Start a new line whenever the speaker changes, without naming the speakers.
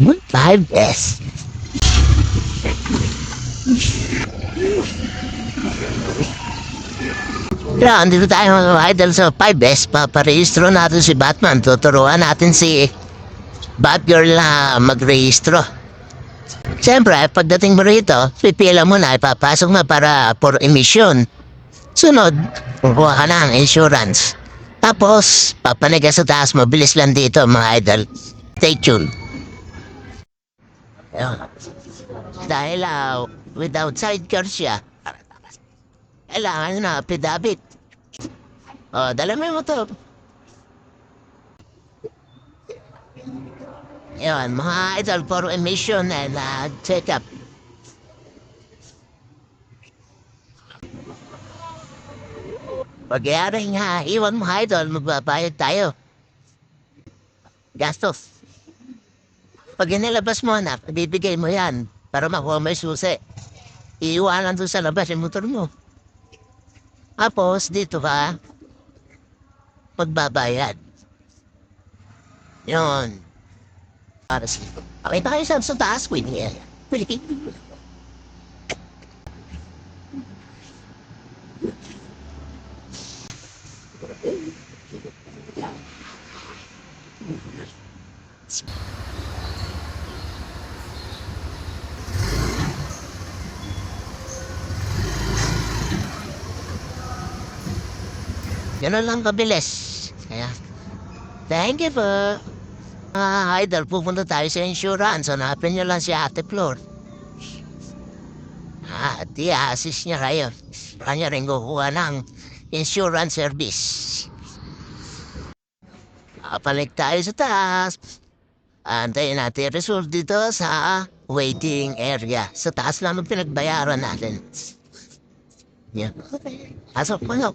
Five S. Kaya andito tayo mga idol sa 5S. Paparehistro natin si Batman. Tuturuan natin si Batgirl na magrehistro. Siyempre, pagdating mo rito, pipila mo na, ipapasok na para for emission. Sunod, kukuha ka ng insurance. Tapos, papaniga sa taas, mabilis lang dito mga idol. Stay tuned. Ayun. Dahil ah, without sidecar siya, kailangan na pidabit. O, dala mo yung motor. Yun, mga idol for emission and uh, check-up. Pagyari nga, iwan mo idol, magbabayad tayo. Gastos. Pag inilabas mo anak, bibigay mo yan para makuha mo yung susi. Iiwanan doon sa labas yung motor mo. Tapos, dito ka, magbabayad. Yun. Para sa... Okay tayo sa, sa taas, waiting area. Pwede Ganun lang kabilis. Kaya, thank you po. Mga idol, pupunta tayo sa insurance. Hanapin nyo lang si Ate Flor. Ah, at i-assist niya kayo. Kanya rin kukuha ng insurance service. Kapalik tayo sa taas. Antayin natin result dito sa waiting area. Sa taas lang ang pinagbayaran natin. Yeah. Pasok mo